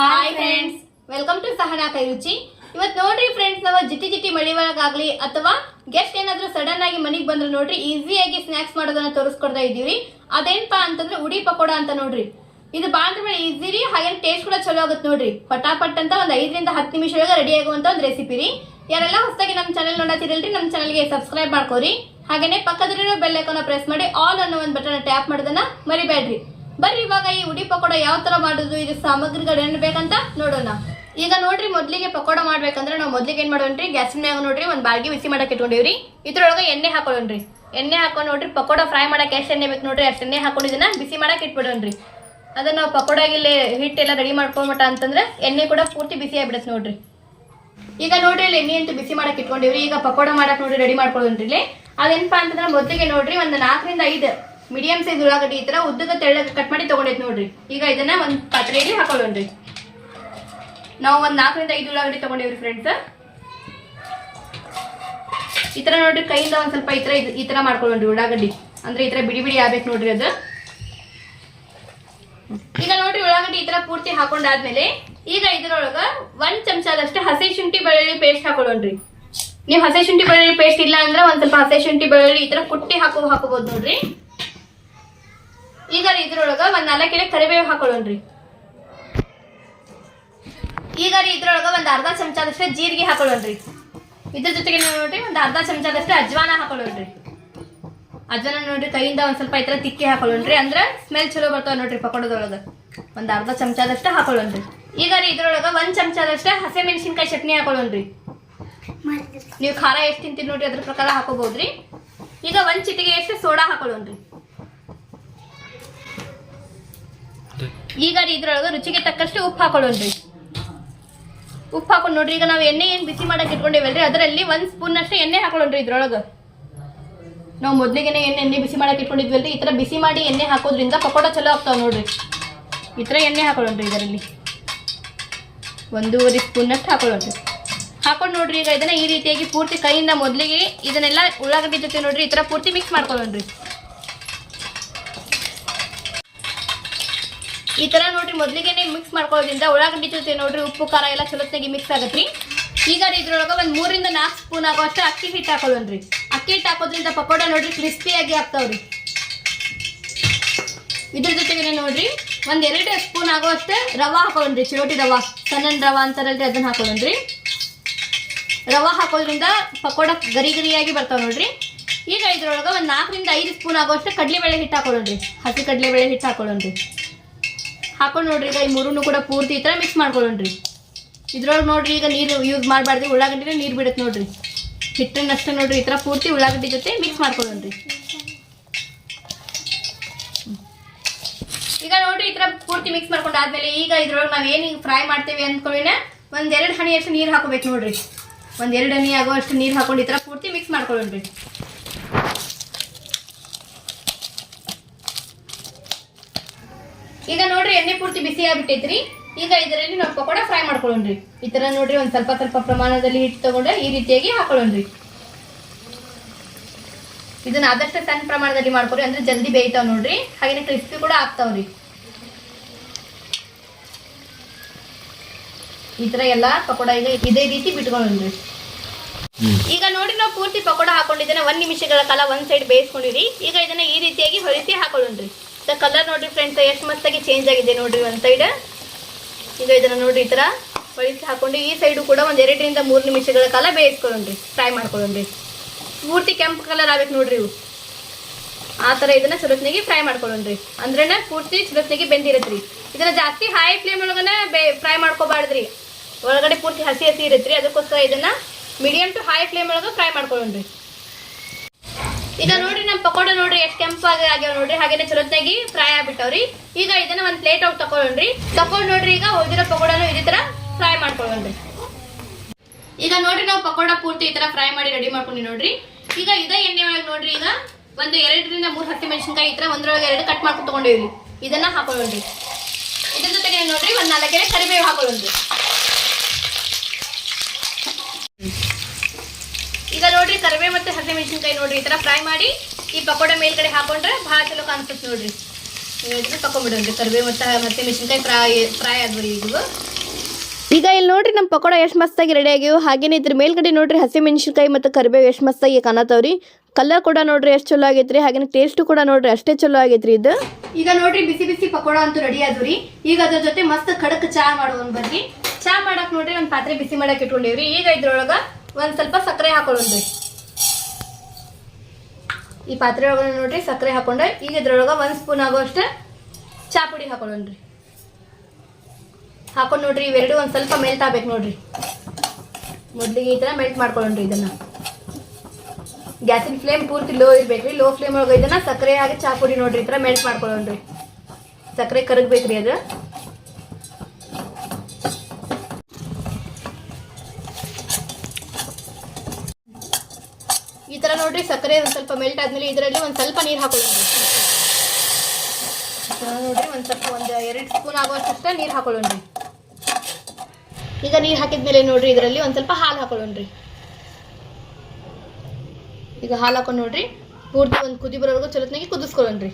Hi friends welcome to Sahana Kairuchi ಇವತ್ತು ಇವತ್ ನೋಡ್ರಿ ಫ್ರೆಂಡ್ಸ್ ನಾವು ಜಿಟಿ ಜಿಟಿ ಮಳಿ ಒಳಗಾಗ್ಲಿ ಅಥವಾ ಗೆಸ್ಟ್ ಏನಾದರೂ ಸಡನ್ ಆಗಿ ಮನೆಗೆ ಬಂದ್ರೆ ನೋಡ್ರಿ ಈಸಿಯಾಗಿ ಸ್ನಾಕ್ಸ್ ಮಾಡೋದನ್ನ ತೋರಿಸ್ಕೊಡ್ತಾ ಇದೀವಿ ಅದೇನ್ಪಾ ಅಂತಂದ್ರೆ ಉಡಿ ಪಕೋಡ ಅಂತ ನೋಡ್ರಿ. ಇದು ಬಾಳ ಮೇಲೆ ಈಸಿ ರೀ ಹಾಗೆ ಟೇಸ್ಟ್ ಕೂಡ ಚಲೋ ಆಗುತ್ತೆ ನೋಡ್ರಿ. ಪಟಾಪಟ್ ಅಂತ ಒಂದು ಐದರಿಂದ ಹತ್ತು ನಿಮಿಷ ಒಳಗೆ ರೆಡಿ ಆಗುವಂತ ಒಂದು ರೆಸಿಪಿ ರೀ. ಯಾರೆಲ್ಲ ಹೊಸದಾಗಿ ನಮ್ಮ ಚಾನೆಲ್ ನೋಡತ್ತಿರಲ್ರಿ ನಮ್ಮ ಚಾನಲ್ಗೆ ಸಬ್ಸ್ಕ್ರೈಬ್ ಮಾಡ್ಕೋರಿ. ಹಾಗೇನೆ ಪಕ್ಕದಲ್ಲಿರೋ ಬೆಲ್ ಐಕಾನ್ ಪ್ರೆಸ್ ಮಾಡಿ ಆಲ್ ಅನ್ನೋ ಒಂದು ಬಟನ್ ಟ್ಯಾಪ್ ಮಾಡೋದನ್ನ ಮರಿಬೇಡ್ರಿ. ಬರ್ರಿ ಇವಾಗ ಈ ಉಡಿ ಪಕೋಡ ಯಾವ ತರ ಮಾಡೋದು, ಇದು ಸಾಮಗ್ರಿಗಳು ಏನ್ ಬೇಕಂತ ನೋಡೋಣ. ಈಗ ನೋಡ್ರಿ ಮೊದ್ಲಿಗೆ ಪಕೋಡ ಮಾಡ್ಬೇಕಂದ್ರೆ ನಾವು ಮೊದ್ಲಿಗೆ ಏನ್ ಮಾಡೋಣ್ರಿ ಗ್ಯಾಸ್ ಮ್ಯಾಗ ನೋಡ್ರಿ ಒಂದ್ ಬಾಳ್ಗಿ ಬಿಸಿ ಮಾಡಕ್ ಇಟ್ಕೊಂಡಿವ್ರಿ. ಇದ್ರೊಳಗೆ ಎಣ್ಣೆ ಹಾಕೊಳ್ಳೋಣ್ರಿ. ಎಣ್ಣೆ ಹಾಕೊಂಡ್ ನೋಡ್ರಿ ಪಕೋಡ ಫ್ರೈ ಮಾಡಕ್ಕೆ ಎಷ್ಟ್ ಎಣ್ಣೆ ಬೇಕು ನೋಡ್ರಿ ಅಷ್ಟೆಣ್ಣೆ ಎಣ್ಣೆ ಬಿಸಿ ಮಾಡಕ್ ಇಟ್ಬಿಡೋಣ್ರಿ. ಅದನ್ನ ನಾವು ಪಕೋಡಾಗಿಲ್ಲಿ ಹಿಟ್ಟೆಲ್ಲ ರೆಡಿ ಮಾಡ್ಕೊಂಬಿಟ್ಟ ಅಂತಂದ್ರೆ ಎಣ್ಣೆ ಕೂಡ ಪೂರ್ತಿ ಬಿಸಿ ಆಗ್ಬಿಡುತ್ತೆ ನೋಡ್ರಿ. ಈಗ ನೋಡ್ರಿ ಇಲ್ಲಿ ಎಣ್ಣೆ ಅಂತೂ ಬಿಸಿ ಮಾಡಕ್ ಇಟ್ಕೊಂಡಿವ್ರಿ, ಈಗ ಪಕೋಡ ಮಾಡಕ್ ನೋಡ್ರಿ ರೆಡಿ ಮಾಡ್ಕೊಳ್ಳೋಣ್ರಿ ಇಲ್ಲಿ. ಅದೇನಪ್ಪ ಅಂತಂದ್ರೆ ಮೊದಲಿಗೆ ನೋಡ್ರಿ ಒಂದು ನಾಲ್ಕರಿಂದ ಐದು ಮೀಡಿಯಂ ಸೈಜ್ ಉಳ್ಳಾಗಡ್ಡಿ ಈ ತರ ಉದ್ದದ ತೆಳ್ಳಗೆ ಕಟ್ ಮಾಡಿ ತಗೊಂಡೈತಿ ನೋಡ್ರಿ. ಈಗ ಇದನ್ನ ಒಂದ್ ಪಾತ್ರೆಯಲ್ಲಿ ಹಾಕೊಳ್ಳೋಣ್ರಿ. ನಾವು ಒಂದ್ ನಾಲ್ಕರಿಂದ ಐದು ಉಳ್ಳಾಗಡ್ಡಿ ತಗೊಂಡಿವ್ರಿ ಫ್ರೆಂಡ್ಸ್ ಈ ತರ ನೋಡ್ರಿ ಕೈಯಿಂದ ಒಂದ್ ಸ್ವಲ್ಪ ಈ ಇದ್- ಈ ತರ ಮಾಡ್ಕೊಳ್ಳೋಣ್ರಿ ಉಳ್ಳಾಗಡ್ಡಿ. ಅಂದ್ರೆ ಈ ತರ ಬಿಡಿ ಬಿಡಿ ಆಗ್ಬೇಕು ನೋಡ್ರಿ ಅದು. ಈಗ ನೋಡ್ರಿ ಉಳ್ಳಾಗಡ್ಡಿ ಈ ತರ ಪೂರ್ತಿ ಹಾಕೊಂಡಾದ್ಮೇಲೆ ಈಗ ಇದ್ರೊಳಗ ಒಂದ್ ಚಮಚದಷ್ಟು ಹಸಿ ಶುಂಠಿ ಬೆಳ್ಳುಳ್ಳಿ ಪೇಸ್ಟ್ ಹಾಕೊಳ್ಳೋಣ್ರಿ. ನೀವು ಹಸಿ ಶುಂಠಿ ಬೆಳ್ಳುಳ್ಳಿ ಪೇಸ್ಟ್ ಇಲ್ಲ ಅಂದ್ರೆ ಒಂದ್ ಸ್ವಲ್ಪ ಹಸಿ ಶುಂಠಿ ಬೆಳ್ಳುಳ್ಳಿ ಈ ತರ ಕುಟ್ಟಿ ಹಾಕೋ ಹಾಕೋಬಹುದು ನೋಡ್ರಿ. ಈಗ ರೀ ಇದ್ರೊಳಗ ಒಂದ್ ನಾಲ್ಕು ಎಲೆ ಕರಿಬೇವು ಹಾಕೊಳ್ಳೋಣ್ರಿ. ಈಗ ರೀ ಇದ್ರೊಳಗ ಒಂದ್ ಅರ್ಧ ಚಮಚದಷ್ಟು ಜೀರಿಗೆ ಹಾಕೊಳ್ಳೋಣ್ರಿ. ಇದ್ರ ಜೊತೆಗೆ ನೋಡ್ರಿ ಒಂದ್ ಅರ್ಧ ಚಮಚದಷ್ಟು ಅಜ್ವಾನ ಹಾಕೊಳ್ಳೋಣ್ರಿ. ಅಜ್ವಾನ ನೋಡ್ರಿ ಕೈಯಿಂದ ಒಂದ್ ಸ್ವಲ್ಪ ಈ ತರ ತಿಕ್ಕಿ ಹಾಕೊಳ್ಳೋಣ್ರಿ. ಅಂದ್ರೆ ಸ್ಮೆಲ್ ಚಲೋ ಬರ್ತಾವ ನೋಡ್ರಿ ಪಕೋಡದೊಳಗ. ಒಂದ್ ಅರ್ಧ ಚಮಚದಷ್ಟು ಹಾಕೊಳ್ಳೋಣ್ರಿ. ಈಗ ರೀ ಇದ್ರೊಳಗ ಒಂದ್ ಚಮಚದಷ್ಟು ಹಸಿ ಮೆಣಸಿನ್ಕಾಯಿ ಚಟ್ನಿ ಹಾಕೊಳ್ಳೋಣ್ರಿ. ನೀವು ಖಾರ ಎಷ್ಟು ತಿಂತೀರಿ ನೋಡ್ರಿ ಅದ್ರ ಪ್ರಕಾರ ಹಾಕೋಬಹುದ್ರಿ ಈಗ ಒಂದ್ ಚಿಟಿಗೆ ಎಷ್ಟು ಸೋಡಾ ಹಾಕೊಳ್ಳೋಣ್ರಿ. ಈಗ ರೀ ಇದ್ರೊಳಗ ರುಚಿಗೆ ತಕ್ಕಷ್ಟು ಉಪ್ಪು ಹಾಕೊಳ್ಳೋಣ್ರಿ ಉಪ್ಪು ಹಾಕೊಂಡು ನೋಡ್ರಿ, ಈಗ ನಾವು ಎಣ್ಣೆ ಏನು ಬಿಸಿ ಮಾಡಕ್ಕೆ ಇಟ್ಕೊಂಡಿವಲ್ರಿ, ಅದರಲ್ಲಿ ಒಂದು ಸ್ಪೂನ್ ಅಷ್ಟು ಎಣ್ಣೆ ಹಾಕೊಳ್ಳೋಣ್ರಿ ಇದ್ರೊಳಗ. ನಾವು ಮೊದಲಿಗೆ ಎಣ್ಣೆ ಎಣ್ಣೆ ಬಿಸಿ ಮಾಡಕ್ಕೆ ಇಟ್ಕೊಂಡಿದ್ವಲ್ರಿ, ಈ ಥರ ಬಿಸಿ ಮಾಡಿ ಎಣ್ಣೆ ಹಾಕೋದ್ರಿಂದ ಪಕೋಡ ಚಲೋ ಆಗ್ತಾವ ನೋಡ್ರಿ. ಈ ಥರ ಎಣ್ಣೆ ಹಾಕೊಳ್ಳೋಣ್ರಿ ಇದರಲ್ಲಿ. ಒಂದೂವರೆ ಸ್ಪೂನ್ ಅಷ್ಟು ಹಾಕೊಳ್ಳೋಣ್ರಿ ಹಾಕೊಂಡು ನೋಡ್ರಿ, ಈಗ ಇದನ್ನ ಈ ರೀತಿಯಾಗಿ ಪೂರ್ತಿ ಕೈಯಿಂದ ಮೊದಲಿಗೆ ಇದನ್ನೆಲ್ಲ ಉಳ್ಳಾಗಡ್ಡಿ ಜೊತೆ ನೋಡ್ರಿ, ಈ ಥರ ಪೂರ್ತಿ ಮಿಕ್ಸ್ ಮಾಡ್ಕೊಳ್ಳೋಣ್ರಿ ಈ ತರ ನೋಡ್ರಿ, ಮೊದ್ಲಿಗೆ ಮಿಕ್ಸ್ ಮಾಡ್ಕೊಳ್ಳೋದ್ರಿಂದ ಉಳ್ಳಾಗಡ್ಡಿ ಜೊತೆ ನೋಡ್ರಿ, ಉಪ್ಪು, ಖಾರ ಎಲ್ಲ ಚಲೋತ್ನಾಗಿ ಮಿಕ್ಸ್ ಆಗತ್ರಿ. ಈಗ ಇದ್ರೊಳಗ ಒಂದ್ ಮೂರಿಂದ ನಾಲ್ಕು ಸ್ಪೂನ್ ಆಗುವಷ್ಟು ಅಕ್ಕಿ ಹಿಟ್ಟು ಹಾಕೊಳ್ಳೋಣ್ರಿ. ಅಕ್ಕಿ ಹಿಟ್ಟು ಹಾಕೋದ್ರಿಂದ ಪಕೋಡ ನೋಡ್ರಿ ಕ್ರಿಸ್ಪಿಯಾಗಿ ಆಗ್ತಾವ್ರಿ. ಇದ್ರ ಜೊತೆಗೆ ನೋಡ್ರಿ, ಒಂದ್ ಎರಡು ಸ್ಪೂನ್ ಆಗುವಷ್ಟು ರವಾ ಹಾಕೊಳ್ಳೋಣ್ರಿ, ಚಿರೋಟಿ ರವಾ ಸಣ್ಣ ರವಾ ಅಂತಾರಲ್ರಿ ಅದನ್ನ ಹಾಕೊಳ್ಳೋಣ್ರಿ. ರವಾ ಹಾಕೋದ್ರಿಂದ ಪಕೋಡ ಗರಿ ಗರಿಯಾಗಿ ಬರ್ತಾವ ನೋಡ್ರಿ. ಈಗ ಇದ್ರೊಳಗ ಒಂದ್ ನಾಲ್ಕರಿಂದ ಐದು ಸ್ಪೂನ್ ಆಗುವಷ್ಟು ಕಡಲೆಬೇಳೆ ಹಿಟ್ಟು ಹಾಕೊಳ್ಳೋಣ್ರಿ. ಹಸಿ ಕಡಲೆಬೇಳೆ ಹಿಟ್ಟು ಹಾಕೊಳ್ಳೋಣ್ರಿ. ಹಾಕೊಂಡು ನೋಡ್ರಿ ಈಗ ಈ ಮೂರೂ ಕೂಡ ಪೂರ್ತಿ ಈ ಥರ ಮಿಕ್ಸ್ ಮಾಡ್ಕೊಳ್ಳೋಣ್ರಿ. ಇದ್ರೊಳಗೆ ನೋಡ್ರಿ ಈಗ ನೀರು ಯೂಸ್ ಮಾಡಬಾರ್ದು, ಉಳ್ಳಾಗಡ್ಡಿನ ನೀರು ಬಿಡುತ್ತೆ ನೋಡ್ರಿ. ಹಿಟ್ಟನ್ನಷ್ಟು ನೋಡ್ರಿ ಈ ಥರ ಪೂರ್ತಿ ಉಳ್ಳಾಗಡ್ಡಿ ಜೊತೆ ಮಿಕ್ಸ್ ಮಾಡ್ಕೊಳ್ಳೋಣ್ರಿ. ಈಗ ನೋಡ್ರಿ ಈ ಥರ ಪೂರ್ತಿ ಮಿಕ್ಸ್ ಮಾಡ್ಕೊಂಡು ಆದ್ಮೇಲೆ ಈಗ ಇದ್ರೊಳಗೆ ನಾವು ಏನು ಫ್ರೈ ಮಾಡ್ತೇವೆ ಅಂದ್ಕೊಳ್ಳಿನ ಒಂದೆರಡು ಎರಡು ಹನಿಯಷ್ಟು ನೀರು ಹಾಕೋಬೇಕು ನೋಡ್ರಿ. ಒಂದೆರಡು ಎರಡು ಆಗೋ ಅಷ್ಟು ನೀರು ಹಾಕೊಂಡು ಈ ಥರ ಪೂರ್ತಿ ಮಿಕ್ಸ್ ಮಾಡ್ಕೊಳ್ಳೋಣ್ರಿ. ಈಗ ನೋಡ್ರಿ ಎಣ್ಣೆ ಪೂರ್ತಿ ಬಿಸಿ ಆಗ್ಬಿಟ್ಟೈತ್ರಿ. ಈಗ ಇದರಲ್ಲಿ ನಾವು ಪಕೋಡ ಫ್ರೈ ಮಾಡ್ಕೊಳ್ಳೋಣ್ರಿ. ಈ ತರ ನೋಡ್ರಿ ಒಂದ್ ಸ್ವಲ್ಪ ಸ್ವಲ್ಪ ಪ್ರಮಾಣದಲ್ಲಿ ಹಿಟ್ಟು ತಗೊಂಡ್ರೆ ಈ ರೀತಿಯಾಗಿ ಹಾಕೊಳ್ಳೋಣ್ರಿ. ಇದನ್ನ ಆದಷ್ಟು ಸಣ್ಣ ಪ್ರಮಾಣದಲ್ಲಿ ಮಾಡ್ಕೊಳ್ರಿ ಅಂದ್ರೆ ಜಲ್ದಿ ಬೇಯ್ತಾವ್ ನೋಡ್ರಿ. ಹಾಗೇನೆ ಕ್ರಿಸ್ಪಿ ಕೂಡ ಆಗ್ತಾವ್ರಿ. ಈ ತರ ಎಲ್ಲಾ ಪಕೋಡ ಈಗ ಇದೇ ರೀತಿ ಬಿಟ್ಕೊಳ್ಳೋಣ್ರಿ. ಈಗ ನೋಡಿ ನಾವು ಪೂರ್ತಿ ಪಕೋಡ ಹಾಕೊಂಡಿದ್ದೇನೆ. ಒಂದ್ ನಿಮಿಷಗಳ ಕಾಲ ಒಂದ್ ಸೈಡ್ ಬೇಯಿಸ್ಕೊಂಡಿರಿ. ಈಗ ಇದನ್ನ ಈ ರೀತಿಯಾಗಿ ಹೊರಿಸಿ ಹಾಕೊಳ್ಳೋಣ್ರಿ. ಕಲರ್ ನೋಡ್ರಿ ಫ್ರೆಂಡ್ಸ್ ಎಷ್ಟು ಮಸ್ತಾಗಿ ಚೇಂಜ್ ಆಗಿದೆ ನೋಡ್ರಿ ಒಂದು ಸೈಡ್ ಈಗ ಇದನ್ನ ನೋಡ್ರಿ ಈ ಥರ ಹೊಳಿಸಿ ಹಾಕೊಂಡು, ಈ ಸೈಡು ಕೂಡ ಒಂದು ಎರಡರಿಂದ ಮೂರು ನಿಮಿಷಗಳ ಕಾಲ ಬೇಯಿಸ್ಕೊಳ್ಳೋಣ್ರಿ ಫ್ರೈ ಮಾಡ್ಕೊಳ್ಳೋಣ್ರಿ. ಪೂರ್ತಿ ಕೆಂಪು ಕಲರ್ ಆಗ್ಬೇಕು ನೋಡ್ರಿ ಇವು. ಆ ಥರ ಇದನ್ನ ಚಲೋತ್ನಾಗಿ ಫ್ರೈ ಮಾಡ್ಕೊಳ್ಳೋಣ್ರಿ. ಅಂದ್ರೆ ಪೂರ್ತಿ ಚಲೋತ್ನಾಗಿ ಬೆಂದಿರತ್ರಿ. ಇದನ್ನ ಜಾಸ್ತಿ ಹೈ ಫ್ಲೇಮ್ ಒಳಗನ ಫ್ರೈ ಮಾಡ್ಕೋಬಾರ್ದ್ರಿ. ಒಳಗಡೆ ಪೂರ್ತಿ ಹಸಿ ಹಸಿ ಇರತ್ರಿ, ಅದಕ್ಕೋಸ್ಕರ ಇದನ್ನ ಮೀಡಿಯಂ ಟು ಹೈ ಫ್ಲೇಮ್ ಒಳಗ ಫ್ರೈ ಮಾಡ್ಕೊಳ್ಳೋಣ್ರಿ. ಈಗ ನೋಡ್ರಿ ನಮ್ ಪಕೋಡ ನೋಡ್ರಿ, ಎಷ್ಟು ಕೆಂಪಾಗಿ ಆಗ್ಯಾವ ನೋಡ್ರಿ, ಹಾಗೇನೆ ಚಲೋತ್ನಾಗಿ ಫ್ರೈ ಆಗ್ಬಿಟ್ಟವ್ರಿ. ಈಗ ಇದನ್ನ ಒಂದ್ ಪ್ಲೇಟ್ ಅವ್ರು ತಕೊಳ್ಳೋಣ್ರಿ. ತಕೊಂಡ್ ನೋಡ್ರಿ ಈಗ ಉಳಿದಿರೋ ಪಕೋಡನು ಇದೇ ತರ ಫ್ರೈ ಮಾಡ್ಕೊಳ್ಳೋಣ್ರಿ. ಈಗ ನೋಡ್ರಿ ನಾವು ಪಕೋಡ ಪೂರ್ತಿ ಈ ತರ ಫ್ರೈ ಮಾಡಿ ರೆಡಿ ಮಾಡ್ಕೊಂಡಿ ನೋಡ್ರಿ. ಈಗ ಇದ ಎಣ್ಣೆ ಒಳಗೆ ನೋಡ್ರಿ ಈಗ ಒಂದು ಎರಡರಿಂದ ಮೂರು ಹತ್ತಿ ಮೆಣಸಿನ್ಕಾಯಿ ಈ ತರ ಒಂದ್ರೊಳಗೆ ಎರಡು ಕಟ್ ಮಾಡ್ಕೊಂಡು ತಗೊಂಡಿವ್ರಿ. ಇದನ್ನ ಹಾಕೊಳ್ಳೋಣ್ರಿ. ಇದ್ರ ಜೊತೆಗೆ ನೋಡ್ರಿ ಒಂದ್ ನಾಲ್ಕೆರೆ ಕರಿಬೇವು ಹಾಕೊಳ್ಳೋಣ್ರಿ. ಕರಿಬೇವು ಮತ್ತೆ ಹಸಿ ಮೆಣಸಿನಕಾಯಿ ನೋಡ್ರಿ ಈ ತರ ಫ್ರೈ ಮಾಡಿ ಈ ಪಕೋಡ ಮೇಲ್ಗಡೆ ಹಾಕೊಂಡ್ರೆ ಭಾಳ ಚಲೋ ಕಾಣಿಸ್ತದೆ ನೋಡ್ರಿ. ಇದನ್ನ ತಕೊಂಡ್ಬಿಡೋಣ್ರಿ ಕರಿಬೇವು ಮತ್ತೆ ಹಸಿ ಮೆಣಸಿನ್ಕಾಯಿ ಫ್ರೈ ಫ್ರೈ ಆದ್ರಿ ಇದು ಈಗ ಇಲ್ಲಿ ನೋಡ್ರಿ ನಮ್ಮ ಪಕೋಡ ಎಷ್ಟು ಮಸ್ತಾಗಿ ರೆಡಿ ಆಗ್ಯಾವ. ಹಾಗೇನೆ ಇದ್ರ ಮೇಲ್ಗಡೆ ನೋಡ್ರಿ ಹಸಿ ಮೆಣಸಿನ್ಕಾಯಿ ಮತ್ತು ಕರಿಬೇವು ಎಷ್ಟು ಮಸ್ತಾಗಿ ಕಾಣತಾವ್ರಿ ಕಲರ್ ಕೂಡ ನೋಡ್ರಿ ಎಷ್ಟು ಚಲೋ ಆಗೈತ್ರಿ ಹಾಗೇನೆ ಟೇಸ್ಟ್ ಕೂಡ ನೋಡ್ರಿ ಅಷ್ಟೇ ಚಲೋ ಆಗೈತ್ರಿ ಇದು. ಈಗ ನೋಡ್ರಿ ಬಿಸಿ ಬಿಸಿ ಪಕೋಡ ಅಂತೂ ರೆಡಿ ಆದ್ರಿ ಈಗ ಅದ್ರ ಜೊತೆ ಮಸ್ತ್ ಖಡಕ್ ಚಾ ಮಾಡೋಣ ಬರ್ರಿ ಚಾ ಮಾಡಕ್ ನೋಡ್ರಿ ಒಂದ್ ಪಾತ್ರೆ ಬಿಸಿ ಮಾಡಕ್ ಇಟ್ಕೊಂಡಿವ್ರಿ. ಈಗ ಇದ್ರೊಳಗ ಒಂದ್ ಸ್ವಲ್ಪ ಸಕ್ಕರೆ ಹಾಕೊಳ್ಳೋಣ್ರಿ ಈ ಪಾತ್ರೆ ಒಳಗಡೆ ನೋಡ್ರಿ, ಸಕ್ಕರೆ ಹಾಕೊಂಡೆ. ಈಗ ಇದ್ರೊಳಗೆ ಒಂದು ಸ್ಪೂನ್ ಆಗೋಷ್ಟು ಚಾ ಪುಡಿ ಹಾಕೊಳ್ಳೋಣ್ರಿ. ಹಾಕೊಂಡು ನೋಡ್ರಿ, ಇವೆರಡು ಒಂದು ಸ್ವಲ್ಪ ಮೆಲ್ಟ್ ಆಗ್ಬೇಕು ನೋಡ್ರಿ. ಮೊದಲಿಗೆ ಈ ಥರ ಮೆಲ್ಟ್ ಮಾಡ್ಕೊಳ್ಳೋಣ್ರಿ ಇದನ್ನು. ಗ್ಯಾಸಿನ ಫ್ಲೇಮ್ ಪೂರ್ತಿ ಲೋ ಇರ್ಬೇಕ್ರಿ. ಲೋ ಫ್ಲೇಮ್ ಒಳಗೆ ಇದನ್ನ ಸಕ್ಕರೆ ಹಾಗೆ ಚಾ ಪುಡಿ ನೋಡ್ರಿ, ಈ ಥರ ಮೆಲ್ಟ್ ಮಾಡ್ಕೊಳ್ಳೋಣ್ರಿ. ಸಕ್ಕರೆ ಕರಗ್ಬೇಕ್ರಿ ಅದು. ನೋಡ್ರಿ ಸಕ್ಕರೆ ಒಂದು ಸ್ವಲ್ಪ ಮೆಲ್ಟ್ ಆದ್ಮೇಲೆ ಇದರಲ್ಲಿ ಒಂದು ಸ್ವಲ್ಪ ನೀರು ಹಾಕೊಳ್ಳೋಣ. ನೋಡ್ರಿ ಒಂದು ಸ್ವಲ್ಪ ಒಂದು ಎರಡು ಸ್ಪೂನ್ ಆಗುವಷ್ಟೇ ನೀರು ಹಾಕೊಳ್ಳೋಣ್ರಿ ಈಗ ನೀರು ಹಾಕಿದ್ಮೇಲೆ ನೋಡ್ರಿ ಇದರಲ್ಲಿ ಒಂದು ಸ್ವಲ್ಪ ಹಾಲು ಹಾಕೊಳ್ಳೋಣ್ರಿ ಈಗ ಹಾಲು ಹಾಕೊಂಡು ನೋಡ್ರಿ ಪೂರ್ತಿ ಒಂದು ಕುದಿ ಬರೋವರೆಗೂ ಚಲೋತ್ನಾಗಿ ಕುದಿಸ್ಕೊಳ್ಳೋಣ್ರಿ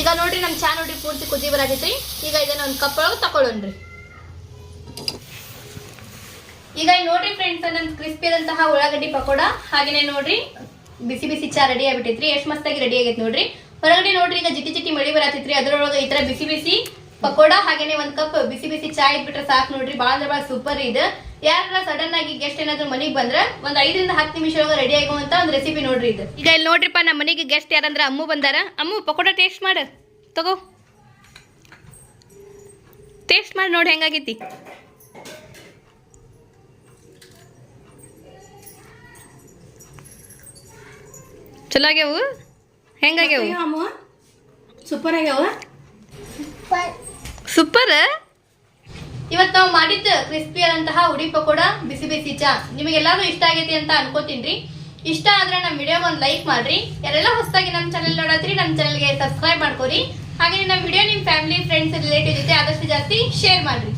ಈಗ ನೋಡ್ರಿ ನಮ್ಮ ಚಾ ನೋಡ್ರಿ ಪೂರ್ತಿ ಕುದಿ ಬರಾಕೈತ್ರಿ ಈಗ ಇದನ್ನ ಒಂದು ಕಪ್ ಒಳಗೆ ತಗೊಳ್ಳೋಣ್ರಿ ಈಗ ನೋಡ್ರಿ ಫ್ರೆಂಡ್ಸ್ ನನ್ನ ಕ್ರಿಸ್ಪಿ ಆದಂತಹ ಉಳ್ಳಾಗಡ್ಡಿ ಪಕೋಡ, ಹಾಗೇನೆ ನೋಡ್ರಿ ಬಿಸಿ ಬಿಸಿ ಚಾ ರೆಡಿ ಆಗ್ಬಿಟ್ಟೈತ್ರಿ, ಎಷ್ಟು ಮಸ್ತಾಗಿ ರೆಡಿ ಆಗೈತೆ ನೋಡ್ರಿ. ಹೊರಗಡೆ ನೋಡ್ರಿ ಈಗ ಜಿಟಿ ಜಿಟಿ ಮಳಿ ಬರತೈತ್ರಿ, ಅದರೊಳಗೆ ಈ ತರ ಬಿಸಿ ಬಿಸಿ ಪಕೋಡ, ಹಾಗೇನೆ ಒಂದ್ ಕಪ್ ಬಿಸಿ ಬಿಸಿ ಚಾ ಇಟ್ಬಿಟ್ರೆ ಸಾಕು ನೋಡ್ರಿ, ಬಾಳ ಅಂದ್ರೆ ಬಾಳ ಸೂಪರ್ ಇದು. ಯಾರ ಸಡನ್ ಆಗಿ ಗೆಸ್ಟ್ ಏನಾದ್ರು ಮನೆಗೆ ಬಂದ್ರೆ ಒಂದ್ ಐದರಿಂದ ಹತ್ತು ನಿಮಿಷ ಒಳಗೆ ರೆಡಿ ಆಗುವಂತ ಒಂದು ರೆಸಿಪಿ ನೋಡ್ರಿ ಇದು. ಈಗ ಇಲ್ಲಿ ನೋಡ್ರಿಪ್ಪ, ನಮ್ಮ ಮನೆಗೆ ಗೆಸ್ಟ್ ಯಾರಂದ್ರ ಅಮ್ಮು ಬಂದಾರ. ಅಮ್ಮು, ಪಕೋಡ ಟೇಸ್ಟ್ ಮಾಡ. ತಗೋ. ಟೇಸ್ಟ್ ಮಾಡಿ ನೋಡಿ ಹೆಂಗಾಗೈತಿ. ಚಲೋ ಆಗ್ಯಾವು? ಹೆಂಗಾಗ್ಯಾವು? ಅಮ್ಮ? ಸೂಪರ್ ಆಗ್ಯಾವ? ಸೂಪರ್ ಇವತ್ತು ನಾವು ಮಾಡಿದ್ದ ಕ್ರಿಸ್ಪಿ ಆದಂತಹ ಉಡಿ ಪಕೋಡ ಬಿಸಿ ಬಿಸಿ ಚಾ. ನಿಮಗೆಲ್ಲಾರು ಇಷ್ಟ ಆಗೈತಿ ಅಂತ ಅನ್ಕೋತೀನ್ರಿ. ಇಷ್ಟ ಆದ್ರೆ ನಮ್ಮ ವಿಡಿಯೋಗೆ ಒಂದು ಲೈಕ್ ಮಾಡ್ರಿ. ಯಾರೆಲ್ಲ ಹೊಸದಾಗಿ ನಮ್ಮ ಚಾನೆಲ್ ನೋಡತ್ರಿ ನಮ್ಮ ಚಾನೆಲ್ಗೆ ಸಬ್ಸ್ಕ್ರೈಬ್ ಮಾಡ್ಕೋರಿ. ಹಾಗೆ ನಮ್ಮ ವಿಡಿಯೋ ನಿಮ್ಮ ಫ್ಯಾಮಿಲಿ ಫ್ರೆಂಡ್ಸ್ ರಿಲೇಟಿವ್ ಜೊತೆ ಆದಷ್ಟು ಜಾಸ್ತಿ ಶೇರ್ ಮಾಡ್ರಿ.